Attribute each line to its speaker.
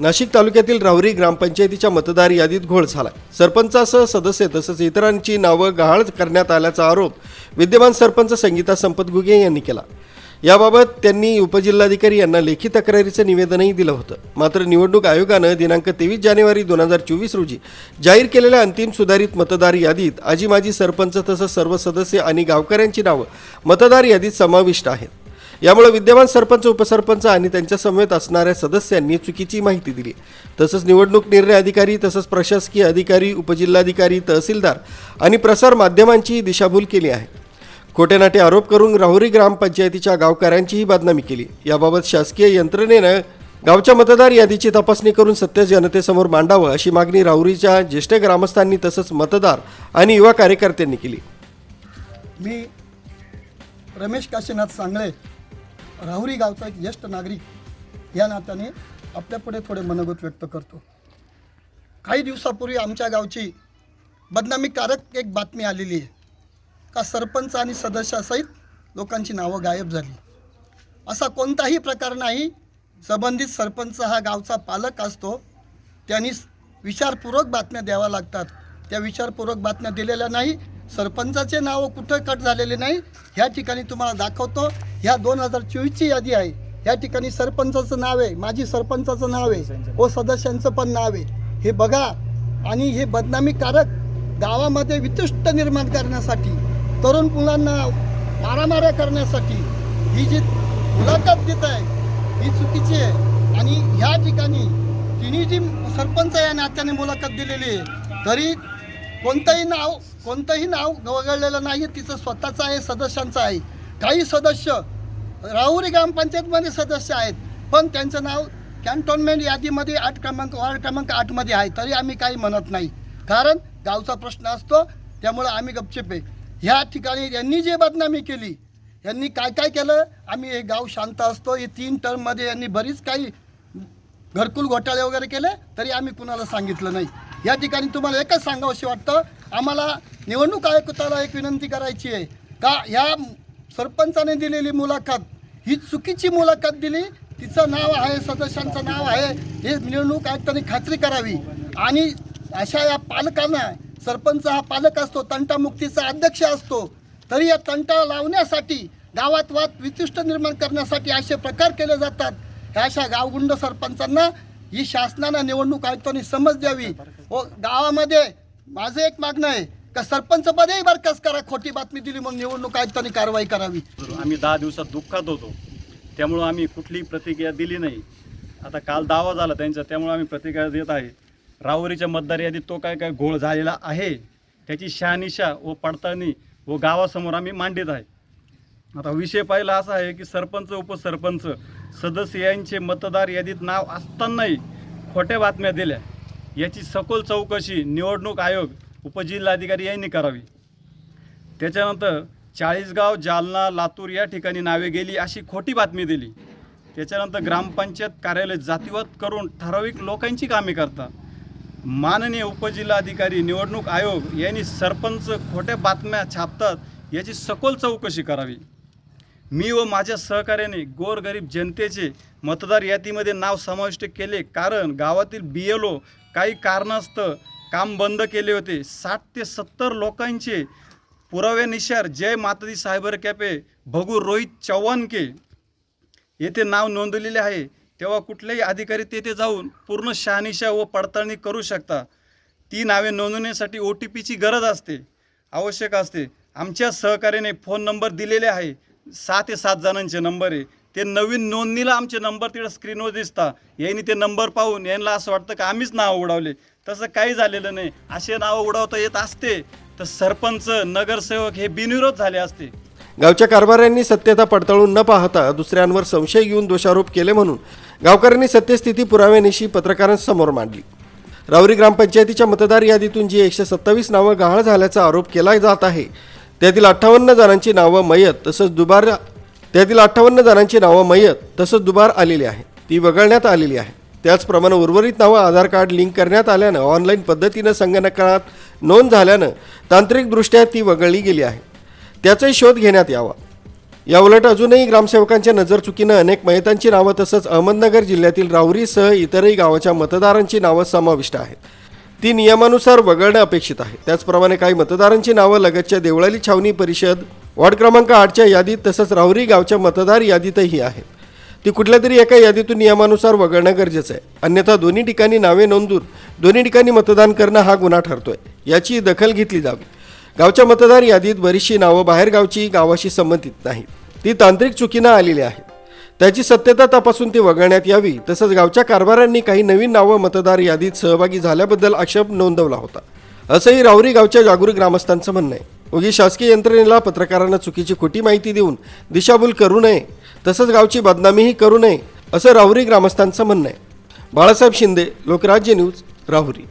Speaker 1: नाशिक तालुक्यातील राहुरी ग्रामपंचायतीच्या मतदार यादीत घोळ झाला सरपंचासह सदस्य तसंच इतरांची नावं गहाळ करण्यात आल्याचा आरोप विद्यमान सरपंच संगीता संपत गुगे यांनी केला. याबाबत त्यांनी उपजिल्हाधिकारी यांना लेखी तक्रारीचं निवेदनही दिलं होतं. मात्र निवडणूक आयोगानं दिनांक तेवीस जानेवारी दोन हजार चोवीस रोजी जाहीर केलेल्या अंतिम सुधारित मतदार यादीत आजी माजी सरपंच तसंच सर्व सदस्य आणि गावकऱ्यांची नावं मतदार यादीत समाविष्ट आहेत. यामुळे विद्यमान सरपंच उपसरपंच आणि त्यांच्या समवेत असणाऱ्या सदस्यांनी चुकीची माहिती दिली. तसंच निवडणूक निर्णय अधिकारी तसंच प्रशासकीय अधिकारी उपजिल्हाधिकारी तहसीलदार आणि प्रसार माध्यमांची दिशाभूल केली आहे. खोटेनाटे आरोप करून राहुरी ग्रामपंचायतीच्या गावकऱ्यांचीही बदनामी केली. याबाबत शासकीय यंत्रणेनं गावच्या मतदार यादीची तपासणी करून सत्य जनतेसमोर मांडावं अशी मागणी राहुरीच्या ज्येष्ठ ग्रामस्थांनी तसंच मतदार आणि युवा कार्यकर्त्यांनी केली.
Speaker 2: मी रमेश काशीनाथ सांगळे राहुरी गावचा एक ज्येष्ठ नागरिक या नात्याने आपल्यापुढे थोडे मनोगत व्यक्त करतो. काही दिवसापूर्वी आमच्या गावची बदनामीकारक एक बातमी आलेली आहे. का सरपंच आणि सदस्यासहित लोकांची नावं गायब झाली. असा कोणताही प्रकार नाही संबंधित सरपंच हा गावचा पालक असतो त्यांनी विचारपूर्वक बातम्या द्याव्या लागतात. त्या विचारपूर्वक बातम्या दिलेल्या नाही सरपंचाचे नाव कुठं कट झालेले नाही ह्या ठिकाणी तुम्हाला दाखवतो. ह्या दोन हजार चोवीसची यादी आहे. ह्या ठिकाणी सरपंचाचं नाव आहे माजी सरपंचाचं नाव आहे व सदस्यांचं पण नाव आहे. हे बघा. आणि हे बदनामीकारक गावामध्ये वितुष्ट निर्माण करण्यासाठी तरुण मुलांना मारामाऱ्या करण्यासाठी ही जी मुलाखत देत आहे ही चुकीची आहे. आणि ह्या ठिकाणी तिने जी सरपंच या नात्याने मुलाखत दिलेली आहे तरी कोणतंही नाव कोणतंही नाव वगळलेलं नाही तिचं स्वतःचं आहे सदस्यांचं आहे. काही सदस्य राहुरी ग्रामपंचायतमध्ये सदस्य आहेत पण त्यांचं नाव कॅन्टोनमेंट यादीमध्ये आठ क्रमांक वार्ड क्रमांक आठमध्ये आहे तरी आम्ही काही म्हणत नाही. कारण गावचा प्रश्न असतो त्यामुळं आम्ही गपचिप आहे. ह्या ठिकाणी यांनी जे बदनामी केली यांनी काय काय केलं आम्ही हे गाव शांत असतो हे तीन टर्ममध्ये यांनी बरीच काही घरकुल घोटाळे वगैरे केले तरी आम्ही कुणाला सांगितलं नाही. या ठिकाणी तुम्हाला एकच सांगावंशी वाटतं आम्हाला निवडणूक आयुक्ताला एक विनंती करायची आहे. का ह्या सरपंचाने दिलेली मुलाखत ही चुकीची मुलाखत दिली तिचं नाव आहे सदस्यांचं नाव आहे हे निवडणूक आयुक्तांनी खात्री करावी. आणि अशा या पालकांना सरपंच हा पालक असतो तंटामुक्तीचा अध्यक्ष असतो तरी या तंटा लावण्यासाठी गावात वाद विशिष्ट निर्माण करण्यासाठी असे प्रकार केले जातात. ह्या अशा गावगुंड सरपंचांना ही शासनानं निवडणूक आयुक्तांनी समज द्यावी. व गावामध्ये माझं एक मागणं आहे का सरपंच पदेही बरखास्त करा खोटी बातमी दिली मग निवडणूक आयुक्तांनी कारवाई करावी.
Speaker 3: आम्ही दहा दिवसात दुःखात होतो. त्यामुळं आम्ही कुठलीही प्रतिक्रिया दिली नाही. आता काल दावा झाला त्यांचा त्यामुळे आम्ही प्रतिक्रिया देत आहे. राहुरीच्या मतदार यादीत तो काय काय घोळ झालेला आहे त्याची शहानिशा व पडताळणी व गावासमोर आम्ही मांडित आहे. आता विषय पाहिला असा आहे की सरपंच उपसरपंच सदस्य यांचे मतदार यादीत नाव असतानाही खोट्या बातम्या दिल्या. याची सखोल चौकशी निवडणूक आयोग उपजिल्हाधिकारी यांनी करावी. त्याच्यानंतर चाळीसगाव जालना लातूर या ठिकाणी नावे गेली अशी खोटी बातमी दिली. त्याच्यानंतर ग्रामपंचायत कार्यालय जातीवाद करून ठराविक लोकांची कामे करतात माननीय उपजिल्हाधिकारी निवडणूक आयोग यांनी सरपंच खोट्या बातम्या छापतात याची सखोल चौकशी करावी. मी व माझ्या सहकार्याने गोरगरीब जनतेचे मतदार यादीमध्ये नाव समाविष्ट केले. कारण गावातील बी एल ओ काही कारणास्तव काम बंद केले होते. साठ ते सत्तर लोकांचे पुराव्यानुसार जय मातादी सायबर कॅफे भगू रोहित चव्हाणके येथे नाव नोंदवलेले आहे. तेव्हा कुठलेही अधिकारी तेथे जाऊन पूर्ण शहानिशा व पडताळणी करू शकता. ती नावे नोंदवण्यासाठी ओ टी पीची गरज असते आवश्यक असते. आमच्या सहकार्याने फोन नंबर दिलेले आहे. सहा ते सात जणांचे नंबर आहे. ते नवीन नोंदणीला आमचे नंबर तिकडे स्क्रीनवर दिसता. यांनी ते नंबर पाहून यांना असं वाटतं की आम्हीच नाव उडावले तसं काही झालेलं नाही. असे नावं उडवता येत असते तर सरपंच नगरसेवक हे बिनविरोध झाले असते.
Speaker 1: गावच्या कारभाऱ्यांनी सत्यता पडताळून न पाहता दुसऱ्यांवर संशय घेऊन दोषारोप केले म्हणून गावकऱ्यांनी सत्यस्थिती पुराव्यानिशी पत्रकारांसमोर मांडली. रावरी ग्रामपंचायतीच्या मतदार यादीतून जी एकशे सत्तावीस नावं गहाळ झाल्याचा आरोप केला जात आहे त्यातील अठ्ठावन्न जणांची नावं मयत तसंच दुबार त्यातील अठ्ठावन्न जणांची नावं मयत तसंच दुबार आलेली आहे. ती वगळण्यात आलेली आहे. त्याचप्रमाणे उर्वरित नावं आधार कार्ड लिंक करण्यात आल्यानं ऑनलाईन पद्धतीनं संगणकात नोंद झाल्यानं तांत्रिकदृष्ट्या ती वगळली गेली आहे. त्याचाही शोध घेण्यात यावा. याउलट अजूनही ग्रामसेवकांच्या नजरचुकीनं अनेक मयतांची नावं तसंच अहमदनगर जिल्ह्यातील राहुरीसह इतरही गावाच्या मतदारांची नावं समाविष्ट आहेत. ती नियमानुसार वगळणं अपेक्षित आहे. त्याचप्रमाणे काही मतदारांची नावं लगतच्या देवळाली छावणी परिषद वॉर्ड क्रमांक आठच्या यादीत तसंच राहुरी गावच्या मतदार यादीतही आहेत. ती कुठल्या तरी एका यादीतून नियमानुसार वगळणं गरजेचं आहे. अन्यथा दोन्ही ठिकाणी नावे नोंदवून दोन्ही ठिकाणी मतदान करणं हा गुन्हा ठरतोय. याची दखल घेतली जावी. गावच्या मतदार यादीत बरीचशी नावं बाहेरगावची गावाशी संबंधित नाहीत. ती तांत्रिक चुकीनं आलेली आहेत. त्याची सत्यता तपासून ती वगळण्यात यावी. तसंच गावच्या कारभाऱ्यांनी काही नवीन नावं मतदार यादीत सहभागी झाल्याबद्दल आक्षेप नोंदवला होता. असंही राहुरी गावच्या जागरूक ग्रामस्थांचं म्हणणं आहे. उगी शासकीय यंत्रणेला पत्रकारांना चुकीची खोटी माहिती देऊन दिशाभूल करू नये तसंच गावची बदनामीही करू नये असं राहुरी ग्रामस्थांचं म्हणणं आहे. बाळासाहेब शिंदे लोकराज्य न्यूज राहुरी.